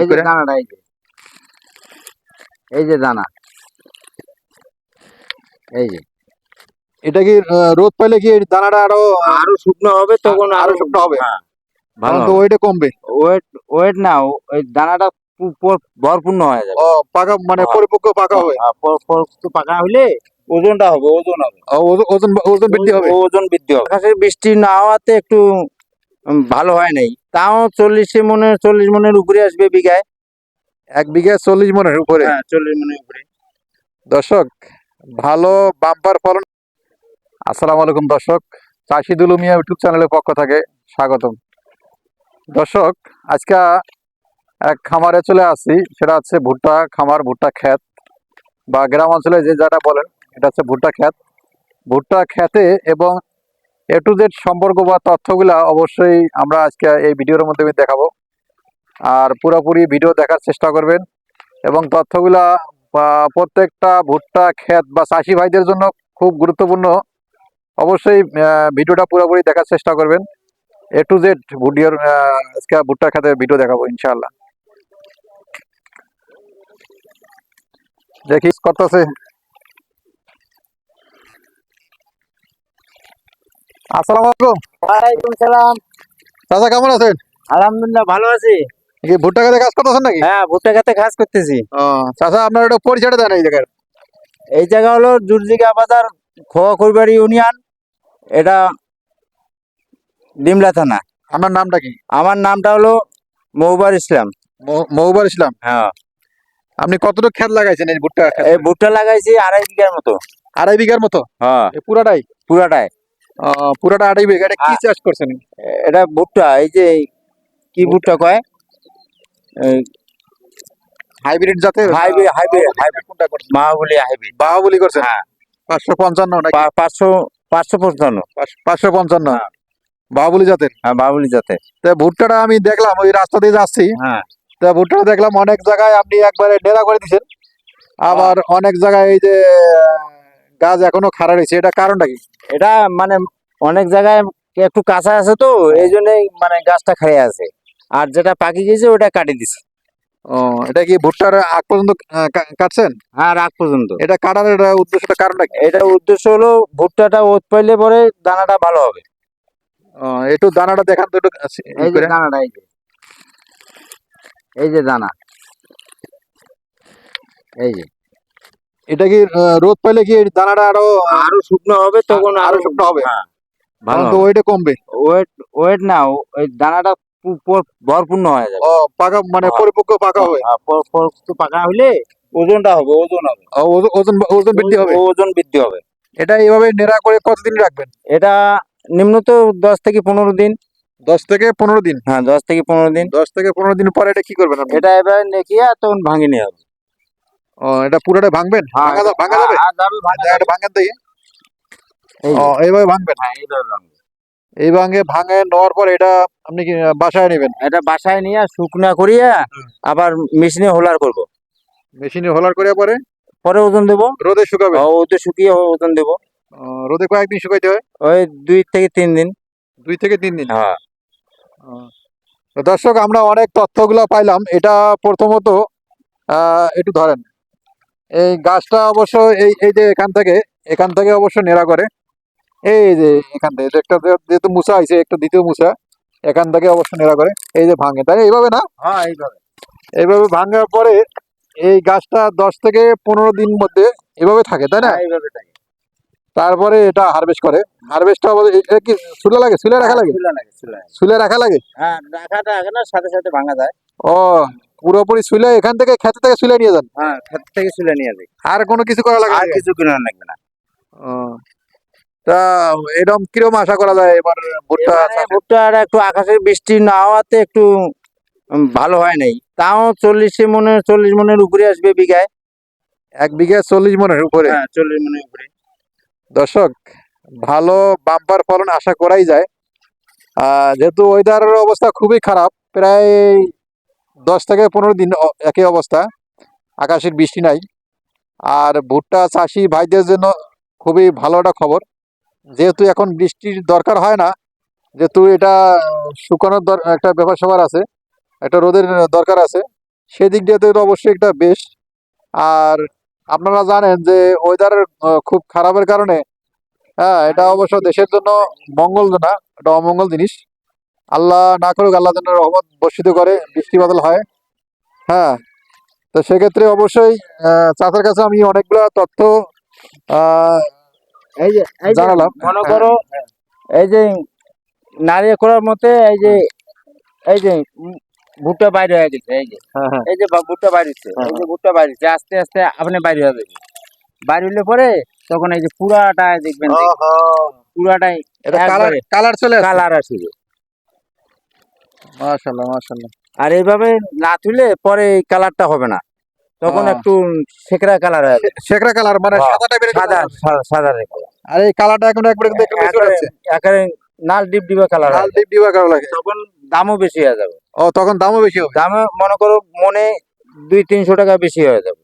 এই যে দানাটা এই যে। এই যে দানা। এই যে। এটা কি রোদ পাইলে কি দানাটা আরও আরও শুকনো হবে তখন আরও শুকনো হবে? হ্যাঁ, ভালো তো ওইটা কমবে। ওয়েট ওয়েট না ওই দানাটা পু- পু- ভরপূর্ণ হয়ে যাবে। পাকা মানে হ্যাঁ। পরিপক্ক পাকা হবে। হ্যাঁ, পাকা ওজনটা হবে ওজন হবে। ওজন বৃদ্ধি হবে। ওজন বৃদ্ধি হবে। বৃষ্টি না হওয়াতে একটু ভালো হয় নাই। তাও চল্লিশে মনে চল্লিশ মনের উপরে আসবে বিঘায়। এক বিঘা চল্লিশ মনের উপরে? হ্যাঁ চল্লিশ মনের উপরে। দর্শক ভালো বাম্পার ফলন। আসসালামু আলাইকুম দর্শক চাষি দুলু মিয়া ইউটিউব চ্যানেলের পক্ষ থেকে স্বাগতম। দর্শক আজকে এক খামারে চলে আসি সেটা হচ্ছে ভুট্টা খামার ভুট্টা ক্ষেত। বা গ্রাম অঞ্চলে যে যারা বলেন এটা হচ্ছে ভুট্টা ক্ষেত। ভুট্টা খেতে এবং এ টু জেড সম্পর্ক বা তথ্যগুলা অবশ্যই আমরা আজকে এই ভিডিওর মধ্যে দেখাবো। আর পুরোপুরি ভিডিও দেখার চেষ্টা করবেন এবং তথ্যগুলা প্রত্যেকটা ভুট্টা, ক্ষেত বা চাষি ভাইদের জন্য খুব গুরুত্বপূর্ণ। অবশ্যই ভিডিওটা পুরোপুরি দেখার চেষ্টা করবেন। এ টু জেড ভিডিওর আজকে ভুট্টা খেতে ভিডিও দেখাবো ইনশাআল্লাহ। দেখি, করতেছে। আসসালামু আলাইকুম। ওয়ালাইকুম সালাম। চাচা কেমন আছেন? আলহামদুলিল্লাহ ভালো আছি। কি ভুট্টা খেতে কাজ করতেছেন নাকি? হ্যাঁ ভুট্টা খেতে কাজ করতেছি। ও চাচা আপনার একটা পরিচয়টা দেন এই জায়গায় এই জায়গা হলো জুরজিগা বাজার খোয়া ইউনিয়ন। এটা ডিমলা থানা। আপনার নামটা কি? আমার নামটা হলো মৌবার ইসলাম। মৌ- মৌবার ইসলাম? হ্যাঁ। আপনি কতটুকু ক্ষেত লাগাইছেন এই ভুট্টা এই ভুট্টা লাগাইছি আড়াই বিঘার মতো। আড়াই বিঘার মতো? হ্যাঁ। পুরাটাই? পুরাটাই। পুরাটা আড়াই বিঘা এটা কি চাষ করছেন? এটা ভুট্টা এই যে কি ভুট্টা কয়? হাইব্রিড জাতের? Hybrid hybrid hybrid. কোনটা করছেন? মাহবুলি হাইব্রিড। বাহুবলি করছেন? হ্যাঁ। পাঁচশো পঞ্চান্ন নাকি? পাঁচশো পাঁচশো পঞ্চান্ন। পাঁচশো পঞ্চান্ন? হ্যাঁ। বাহুবলি জাতের? হ্যাঁ বাহুলি যাতে তা ভুট্টাটা আমি দেখলাম ওই রাস্তা দিয়ে যাচ্ছি। হ্যাঁ। তা ভুট্টাটা দেখলাম অনেক জায়গায় আপনি একবারে ডেরা করে দিছেন। আবার অনেক জায়গায় এই যে গাছ এখনও খাড়া রয়েছে এটা কারণটা কি? এটা মানে অনেক জায়গায় একটু কাঁচা আছে তো এই জন্যই মানে গাছটা খেয়ে আছে। আর যেটা পাকি গেছে ওটা কাটি দিছে। ও এটা কি ভুট্টার আগ পর্যন্ত কাটছেন? হ্যাঁ রাগ পর্যন্ত। এটা কাটার এটা উদ্দেশ্যটা কারণটা কি? এটার উদ্দেশ্য হলো ভুট্টাটা ওত পাইলে পরে দানাটা ভালো হবে। একটু দানাটা দেখান তো একটু দানাটা এই যে। এই যে দানা। এই যে। এটা কি রোদ পাইলে কি দানাটা আরও আরও শুকনো হবে তখন আরও শুকনো হবে। হ্যাঁ। ভালো তো কমবে। ওয়েট ওয়েট না ওই দানাটা ভরপূর্ণ হয়ে যাবে। ও পাকা মানে হ্যাঁ। পরিপক্ক পাকা হবে। হ্যাঁ, প- প- একটু পাকা হইলে ওজনটা হবে ওজন হবে। ওজন- ওজন বৃদ্ধি হবে? ওজন বৃদ্ধি হবে। এটা এইভাবে নেড়া করে কতদিন রাখবেন? এটা নিম্নত দশ থেকে পনেরো দিন। দশ থেকে পনেরো দিন? হ্যাঁ দশ থেকে পনেরো দিন। দশ থেকে পনেরো দিন পরে এটা কি করবেন এটা এবার নেকিয়ে তখন ভাঙে নিয়ে হবে। ও এটা পুরোটা ভাঙবেন? ভাঙা যা- ভাঙা যাবে? হ্যাঁ, জায়গাটা ভাঙেন দেখি। ও এইভাবে ভাঙবেন? হ্যাঁ, এইভাবে। এই ভাঙে ভাঙে নেওয়ার পর এটা আপনি কি বাসায় নেবেন? এটা বাসায় নিয়ে শুকনা করিয়া আবার মেশিনে হোলার করব। মেশিনে হোলার করে পরে? পরে ওজন দেবো। রোদে শুকাবে? ওতে শুকিয়ে ওজন দেবো। রোদে কয়েকদিন শুকাইতে হয়? ওই দুই থেকে তিন দিন। দুই থেকে তিন দিন? হ্যাঁ। দর্শক আমরা অনেক তথ্যগুলো পাইলাম। এটা প্রথমত আহ, একটু ধরেন। এই গাছটা অবশ্য এই এই যে এখান থেকে এখান থেকে অবশ্য নেড়া করে। এই যে এখান থেকে একটা যেহেতু মুসা আছে একটা দ্বিতীয় মুসা এখান থেকে অবশ্য নেড়া করে। এই যে ভাঙে তাই এইভাবে না? হ্যাঁ এইভাবে। এইভাবে ভাঙার পরে এই গাছটা দশ থেকে পনেরো দিন মধ্যে এভাবে থাকে তাই না? হ্যাঁ, এইভাবে থাকে। তারপরে এটা হারভেস্ট করে। হারভেস্টটা এটা কি সুলে লাগে? সুলে রাখা লাগে? চুলা চুলা রাখা লাগে? হ্যাঁ রাখাটা না সাথে সাথে ভাঙা যায়। ও পুরোপুরি সুলে এখান থেকে খেতে থেকে শুলে নিয়ে যান? হ্যাঁ ক্ষেত থেকে চুলে নিয়ে যায় আর কোনো কিছু করা লাগে আর না? কিছু কিনা লাগবে না। ও। তা এরকম কীরকম আশা করা যায় এবার ভুট্টা এবারে চাষে? ভুট্টার একটু আকাশের বৃষ্টি না হওয়াতে একটু উম, ভালো হয় নাই। তাও চল্লিশে মনে চল্লিশ মনের উপরে আসবে বিঘায়। এক বিঘা চল্লিশ মনের উপরে? হ্যাঁ চল্লিশ মনের উপরে। দর্শক ভালো বাম্পার ফলন আশা করাই যায়। আহ, যেহেতু ওয়েদারের অবস্থা খুবই খারাপ প্রায় দশ থেকে পনেরো দিন একই অবস্থা। আকাশের বৃষ্টি নাই। আর ভুট্টা, চাষি ভাইদের জন্য খুবই ভালো একটা খবর। যেহেতু এখন বৃষ্টির দরকার হয় না, যেহেতু এটা শুকানোর একটা ব্যাপার স্যাপার আছে, একটা রোদের দরকার আছে, সেদিক দিয়ে তো অবশ্যই একটা বেশ। আর আপনারা জানেন যে ওয়েদার খুব খারাপের কারণে হ্যাঁ এটা অবশ্য দেশের জন্য মঙ্গল না, এটা অমঙ্গল জিনিস। আল্লাহ না করুক আল্লাহ যেন রহমত বর্ষিত করে বৃষ্টি বাদল হয়। হ্যাঁ তো সেক্ষেত্রে অবশ্যই চাচার কাছে আমি অনেকগুলো তথ্য আহ, এই যে এই জানালাম। মনে করো এই যে নারিয়ে করার মতে এই যে এই যে ভুট্টা বাইরে হয়ে গেছে এই যে। হ্যাঁ হ্যাঁ। এই যে ভুট্টা বাড়িছে এই যে ভুট্টা বাড়িছে আস্তে আস্তে আপনি বাইরে হবে বাইরে হলে পরে তখন এই যে পুরাটা দেখবেন পুরাটাই কালার কালার চলে কালার আসবে। মাশাআল্লাহ মাশাআল্লাহ। আর এইভাবে না তুলে পরে এই কালারটা হবে না। তখন হ্যাঁ। একটু শেখরা কালার হবে শেখরা কালার মানে হ্যাঁ, সাদা টাইপের সাদা সাদা কালার আর এই কালারটা এখন একবার একেবারে- যাচ্ছে একেবারে ডিপ ডিবা কালার লাল ডিপ ডিবা কালার লাগে। তখন দামও বেশি হয়ে যাবে। ও তখন দামও বেশি হবে। দামে মনে করো মনে দুই তিনশো টাকা বেশি হয়ে যাবে।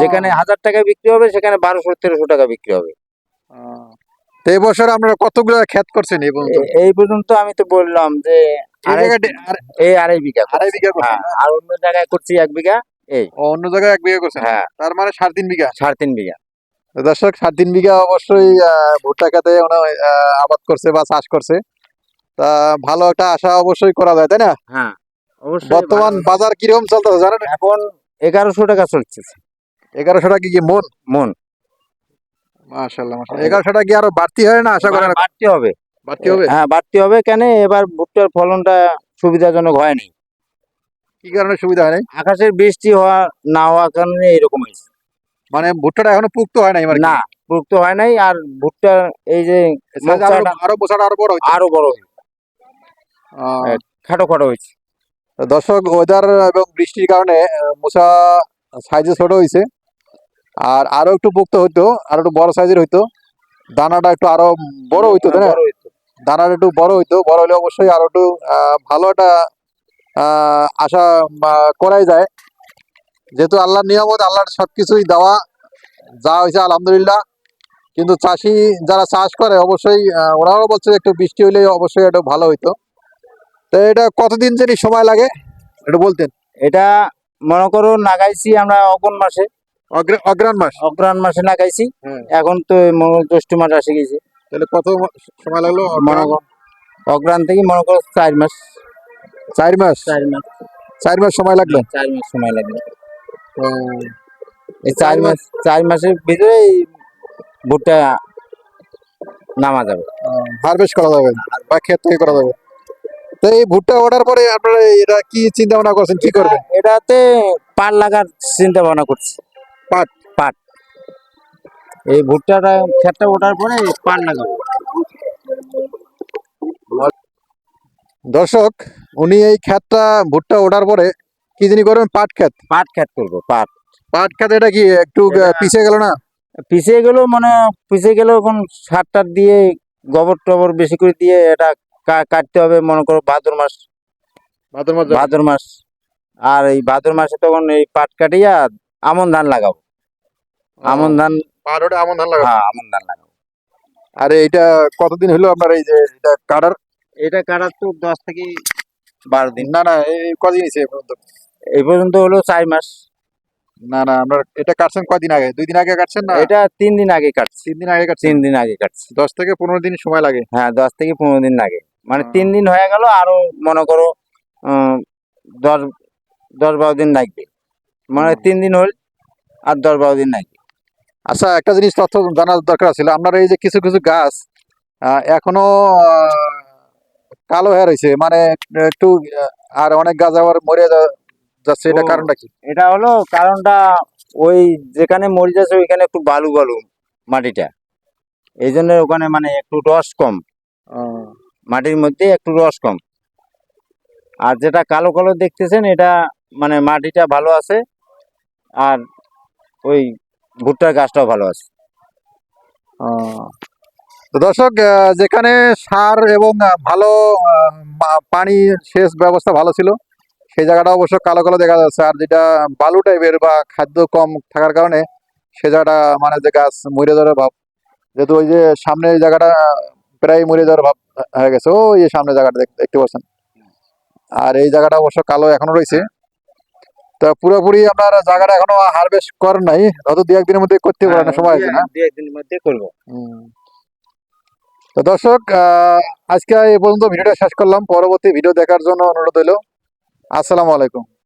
যেখানে হাজার টাকা বিক্রি হবে সেখানে বারোশো তেরোশো টাকা বিক্রি হবে। তো এই বছর আপনারা কতগুলো ক্ষেত করছেন এই পর্যন্ত? এই পর্যন্ত আমি তো বললাম যে এই আড়াই- জায়গাটি আর- এই আড়াই বিঘা আড়াই বিঘা হ্যাঁ, আর অন্য জায়গায় করছি এক বিঘা এই। অন্য জায়গায় এক বিঘা করছেন? হ্যাঁ। তার মানে সাড়ে তিন বিঘা? সাড়ে তিন বিঘা। তো দর্শক সাড়ে তিন বিঘা অবশ্যই ভুট্টা খেতে আবাদ করছে বা চাষ করছে। তা ভালো একটা আশা অবশ্যই করা যায় তাই না? হ্যাঁ বর্তমান বাজার কীরকম চলতেছে জানেন? এখন এগারোশো টাকা চলছে এগারোশো টাকা কি মন? মন। মাশাল্লাহ মাশাল্লাহ এগারোশো টাকা কি আরও বাড়তি হয় না আশা করেন? বাড়তি হবে। বাড়তি হবে? হ্যাঁ বাড়তি হবে কেন? এবার ভুট্টার ফলনটা সুবিধাজনক হয়নি কি কারণে সুবিধা হয় নাই? আকাশের বৃষ্টি হওয়া না হওয়ার কারণে এরকম হয়েছে। মানে ভুট্টাটা এখনও পুক্ত হয় নাই মানে না পুক্ত হয় নাই আর ভুট্টা এই যে আরও আরও বড় আরও বড় হয়েছে। খাটো খাটো হয়েছে। দর্শক ওয়েদার এবং বৃষ্টির কারণে মোচা সাইজে ছোট হয়েছে। আর আরও একটু পুক্ত হইতো আর একটু বড় সাইজের হইতো। দানাটা একটু আরও বড় হইতো তাই না? দানাটা একটু বড় হইতো বড় হলে অবশ্যই আরও একটু ভালো একটা আশা করাই যায়। যেহেতু আল্লাহর নিয়ামত আল্লাহর সবকিছুই দেওয়া যা হয়েছে আলহামদুলিল্লাহ। কিন্তু চাষি যারা চাষ করে অবশ্যই ওরাও বলছে একটু বৃষ্টি হইলে অবশ্যই একটু ভালো হইতো। তো এটা কতদিন জানি সময় লাগে একটু বলতেন। এটা মনে করো নাগাইছি আমরা অগ্রণ মাসে। অগ্রা- অগ্রাণ মাস। অগ্রহণ মাসে লাগাইছি। হ্যাঁ। এখন তো জ্যৈষ্ঠ মাস আসে গেছে। তাহলে কত সময় লাগল মনে করো অগ্রহণ থেকে মনে করো চার মাস। চার মাস? চার মাস। চার মাস সময় লাগল চার মাস সময় লাগবে। এই চার মাস চার মাসের ভিতরে ভুট্টা নামা যাবে। হারভেস্ট করা যাবে। বা ক্ষেত থেকে করা যাবে। তো এই ভুট্টা ওঠার পরে আপনারা এটা কি চিন্তা ভাবনা করছেন? কি করবেন? এটাতে পাট লাগার চিন্তা ভাবনা করছি। পাট? এই ভুট্টাটা ক্ষেতটা ওঠার পরে পাট লাগাবো দর্শক উনি এই ক্ষেতটা ভুট্টা ওঠার পরে কি যিনি করবেন? পাট ক্ষেত। পাট ক্ষেত করব পাট। পাট ক্ষেত এটা কি একটু পিছিয়ে গেল না? পিছিয়ে গেলেও মানে পিছিয়ে গেলেও এখন সার টার দিয়ে গোবর টবর বেশি করে দিয়ে এটা কাটতে হবে মনে করো ভাদ্র মাস। ভাদ্র মাস ভাদ্র মাস। আর এই ভাদ্র মাসে তখন এই পাট কাটিয়া আমন ধান লাগাবো। আমন ধান ওটা আমন ধান লাগা হ্যাঁ আমন ধান লাগাবো। আর এইটা কতদিন হলো আপনার এই যে এটা কাটার? এটা কাটার তো দশ থেকে বারো দিন। না না এই কদিন হয়েছে পর্যন্ত? এই পর্যন্ত হলো চার মাস। না না আপনার এটা কাটছেন কদিন আগে? দুই দিন আগে কাটছেন না? এটা তিন দিন আগে কাটছি। তিন দিন আগে কাটছেন? তিন দিন আগে কাটছি। দশ থেকে পনেরো দিন সময় লাগে? হ্যাঁ দশ থেকে পনেরো দিন আগে মানে তিন দিন হয়ে গেল আরও মনে করো দশ দশ বারো দিন লাগবে। মানে তিন দিন হল আর দশ বারো দিন লাগবে। আচ্ছা একটা জিনিস তথ্য জানার দরকার ছিল। আপনার এই যে কিছু কিছু গাছ এখনও কালো হয়ে রয়েছে। মানে একটু আর অনেক গাছ আবার মরে যাচ্ছে। এটা কারণটা কি? এটা হলো কারণটা ওই যেখানে মরে যাচ্ছে ওইখানে একটু বালু বালু মাটিটা। এই জন্য ওখানে মানে একটু রস কম। মাটির মধ্যে একটু রস কম। আর যেটা কালো কালো দেখতেছেন এটা মানে মাটিটা ভালো আছে। আর ওই ভুট্টার গাছটাও ভালো আছে। তো দর্শক যেখানে সার এবং ভালো পানি সেচ ব্যবস্থা ভালো ছিল, সেই জায়গাটা অবশ্য কালো কালো দেখা যাচ্ছে। আর যেটা বালু টাইপের বা খাদ্য কম থাকার কারণে সে জায়গাটা মানে যে গাছ মরে যাওয়ার ভাব যেহেতু ওই যে সামনে এই জায়গাটা প্রায় মরে যাওয়ার ভাব হয়ে গেছে। ওই যে সামনে জায়গাটা দেখতে পাচ্ছেন। আর এই জায়গাটা অবশ্য কালো এখনও রয়েছে। তা পুরোপুরি আপনার জায়গাটা এখনও হারভেস্ট করেন নাই হয়তো দু একদিনের মধ্যে করতে পারেন হ্যাঁ, সময় আছে না। দু একদিনের মধ্যে করব। তো দর্শক আহ, আজকে এই পর্যন্ত ভিডিওটা শেষ করলাম পরবর্তী ভিডিও দেখার জন্য অনুরোধ হইল আসসালামু আলাইকুম।